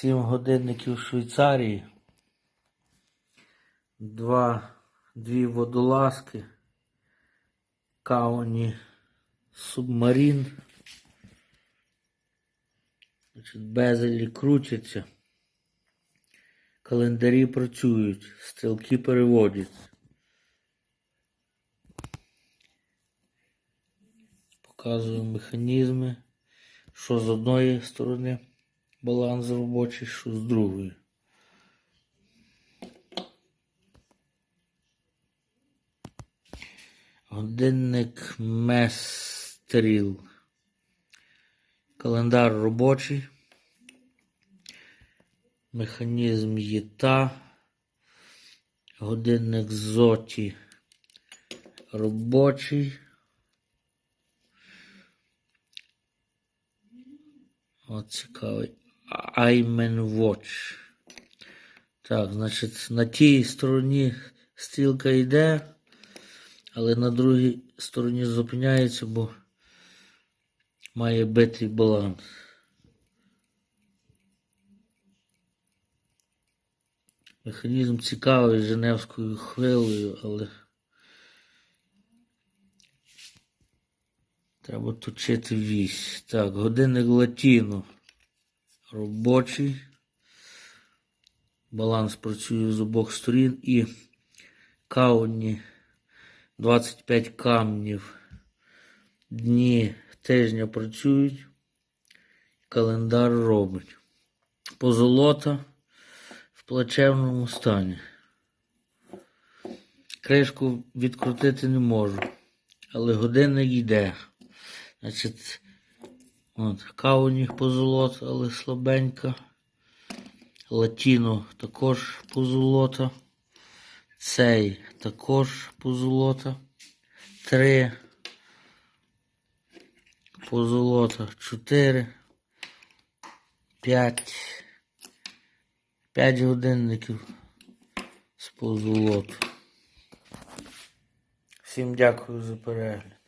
Сім годинників Швейцарії. Два, дві водолазки. Кауні Субмарін. Безелі крутяться. Календарі працюють, стрілки переводяться. Показую механізми, що з одної сторони баланс робочий, що з другої. Годинник Местріл. Календар робочий. Механізм ЄТА. Годинник Зоті. Робочий. От цікавий. Аймен Watch. Так, значить, на тій стороні стрілка йде, але на другій стороні зупиняється, бо має битий баланс. Механізм цікавий Женевською хвилею, але треба точити вісь. Так, годинник латіно. Робочий. Баланс працює з обох сторін і кауні 25 камнів. Дні тижня працюють. Календар робить. Позолота в плачевному стані. Кришку відкрутити не можу, але годинник йде. Значить, от, кауні позолота, але слабенька. Латіно також позолота. Цей також позолота. Три. Позолота. Чотири. П'ять. П'ять годинників з позолоту. Всім дякую за перегляд.